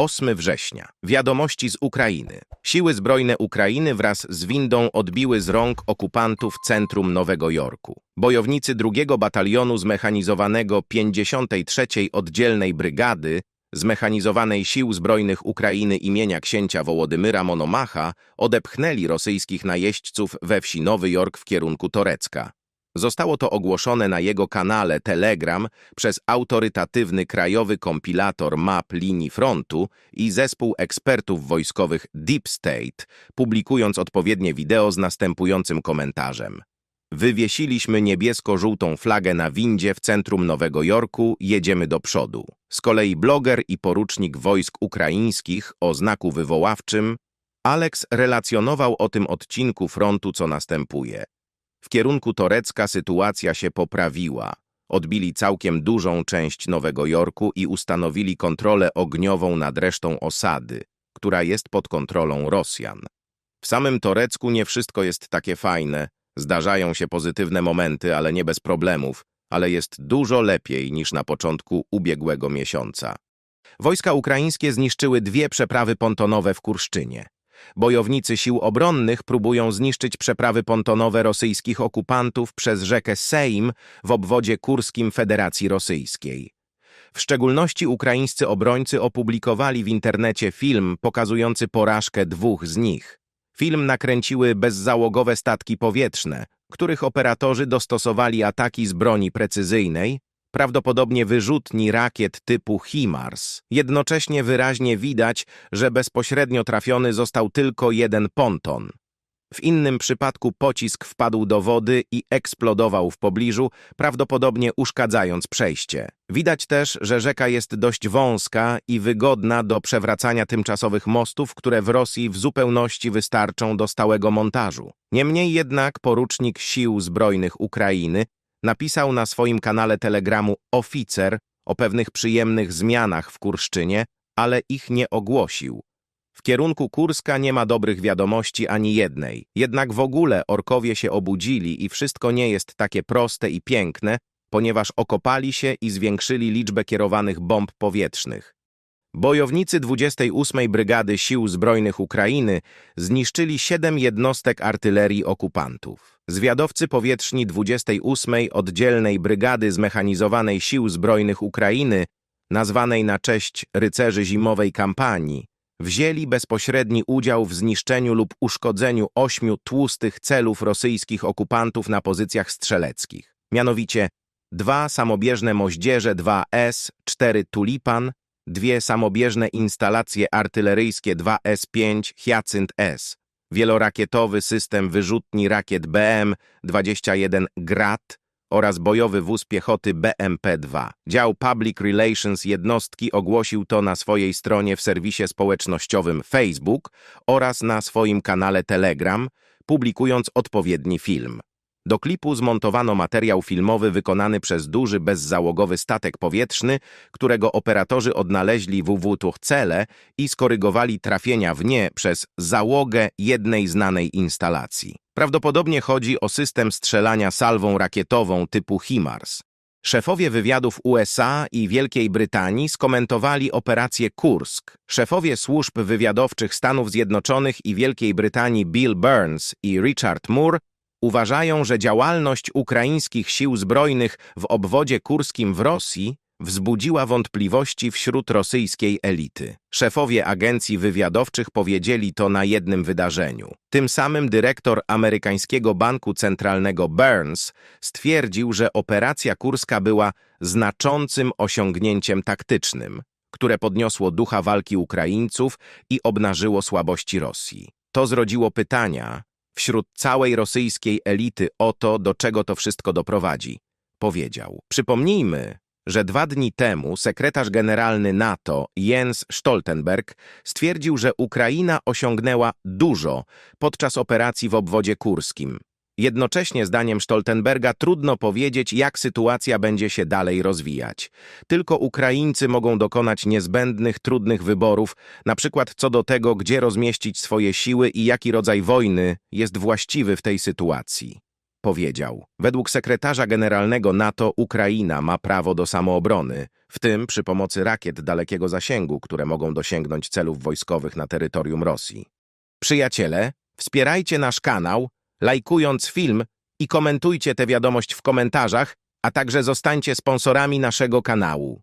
8 września. Wiadomości z Ukrainy. Siły zbrojne Ukrainy wraz z windą odbiły z rąk okupantów centrum Nowego Jorku. Bojownicy drugiego batalionu zmechanizowanego 53. Oddzielnej Brygady zmechanizowanej Sił Zbrojnych Ukrainy imienia księcia Wołodymyra Monomacha odepchnęli rosyjskich najeźdźców we wsi Nowy Jork w kierunku Torecka. Zostało to ogłoszone na jego kanale Telegram przez autorytatywny krajowy kompilator map linii frontu i zespół ekspertów wojskowych Deep State, publikując odpowiednie wideo z następującym komentarzem. Wywiesiliśmy niebiesko-żółtą flagę na windzie w centrum Nowego Jorku, jedziemy do przodu. Z kolei bloger i porucznik wojsk ukraińskich o znaku wywoławczym Alex relacjonował o tym odcinku frontu, co następuje. W kierunku Torecka sytuacja się poprawiła. Odbili całkiem dużą część Nowego Jorku i ustanowili kontrolę ogniową nad resztą osady, która jest pod kontrolą Rosjan. W samym Torecku nie wszystko jest takie fajne, zdarzają się pozytywne momenty, ale nie bez problemów, ale jest dużo lepiej niż na początku ubiegłego miesiąca. Wojska ukraińskie zniszczyły dwie przeprawy pontonowe w Kurszczynie. Bojownicy sił obronnych próbują zniszczyć przeprawy pontonowe rosyjskich okupantów przez rzekę Sejm w obwodzie kurskim Federacji Rosyjskiej. W szczególności ukraińscy obrońcy opublikowali w internecie film pokazujący porażkę dwóch z nich. Film nakręciły bezzałogowe statki powietrzne, których operatorzy dostosowali ataki z broni precyzyjnej, prawdopodobnie wyrzutni rakiet typu HIMARS. Jednocześnie wyraźnie widać, że bezpośrednio trafiony został tylko jeden ponton. W innym przypadku pocisk wpadł do wody i eksplodował w pobliżu, prawdopodobnie uszkadzając przejście. Widać też, że rzeka jest dość wąska i wygodna do przewracania tymczasowych mostów, które w Rosji w zupełności wystarczą do stałego montażu. Niemniej jednak porucznik Sił Zbrojnych Ukrainy napisał na swoim kanale Telegramu oficer o pewnych przyjemnych zmianach w Kurszczynie, ale ich nie ogłosił. W kierunku Kurska nie ma dobrych wiadomości ani jednej. Jednak w ogóle orkowie się obudzili i wszystko nie jest takie proste i piękne, ponieważ okopali się i zwiększyli liczbę kierowanych bomb powietrznych. Bojownicy 28. Brygady Sił Zbrojnych Ukrainy zniszczyli siedem jednostek artylerii okupantów. Zwiadowcy powietrzni 28. Oddzielnej Brygady Zmechanizowanej Sił Zbrojnych Ukrainy, nazwanej na cześć rycerzy zimowej kampanii, wzięli bezpośredni udział w zniszczeniu lub uszkodzeniu ośmiu tłustych celów rosyjskich okupantów na pozycjach strzeleckich, mianowicie dwa samobieżne moździerze 2S, 4 Tulipan, dwie samobieżne instalacje artyleryjskie 2S-5 Hyacynt S, wielorakietowy system wyrzutni rakiet BM-21 Grat oraz bojowy wóz piechoty BMP-2. Dział Public Relations jednostki ogłosił to na swojej stronie w serwisie społecznościowym Facebook oraz na swoim kanale Telegram, publikując odpowiedni film. Do klipu zmontowano materiał filmowy wykonany przez duży bezzałogowy statek powietrzny, którego operatorzy odnaleźli w Tuchcele i skorygowali trafienia w nie przez załogę jednej znanej instalacji. Prawdopodobnie chodzi o system strzelania salwą rakietową typu HIMARS. Szefowie wywiadów USA i Wielkiej Brytanii skomentowali operację Kursk. Szefowie służb wywiadowczych Stanów Zjednoczonych i Wielkiej Brytanii Bill Burns i Richard Moore uważają, że działalność ukraińskich sił zbrojnych w obwodzie kurskim w Rosji wzbudziła wątpliwości wśród rosyjskiej elity. Szefowie agencji wywiadowczych powiedzieli to na jednym wydarzeniu. Tym samym dyrektor amerykańskiego banku centralnego Burns stwierdził, że operacja kurska była znaczącym osiągnięciem taktycznym, które podniosło ducha walki Ukraińców i obnażyło słabości Rosji. To zrodziło pytania, wśród całej rosyjskiej elity o to, do czego to wszystko doprowadzi. Powiedział. Przypomnijmy, że dwa dni temu sekretarz generalny NATO Jens Stoltenberg stwierdził, że Ukraina osiągnęła dużo podczas operacji w obwodzie kurskim. Jednocześnie zdaniem Stoltenberga trudno powiedzieć, jak sytuacja będzie się dalej rozwijać. Tylko Ukraińcy mogą dokonać niezbędnych, trudnych wyborów, na przykład co do tego, gdzie rozmieścić swoje siły i jaki rodzaj wojny jest właściwy w tej sytuacji. Powiedział, według sekretarza generalnego NATO Ukraina ma prawo do samoobrony, w tym przy pomocy rakiet dalekiego zasięgu, które mogą dosięgnąć celów wojskowych na terytorium Rosji. Przyjaciele, wspierajcie nasz kanał, lajkując film i komentujcie tę wiadomość w komentarzach, a także zostańcie sponsorami naszego kanału.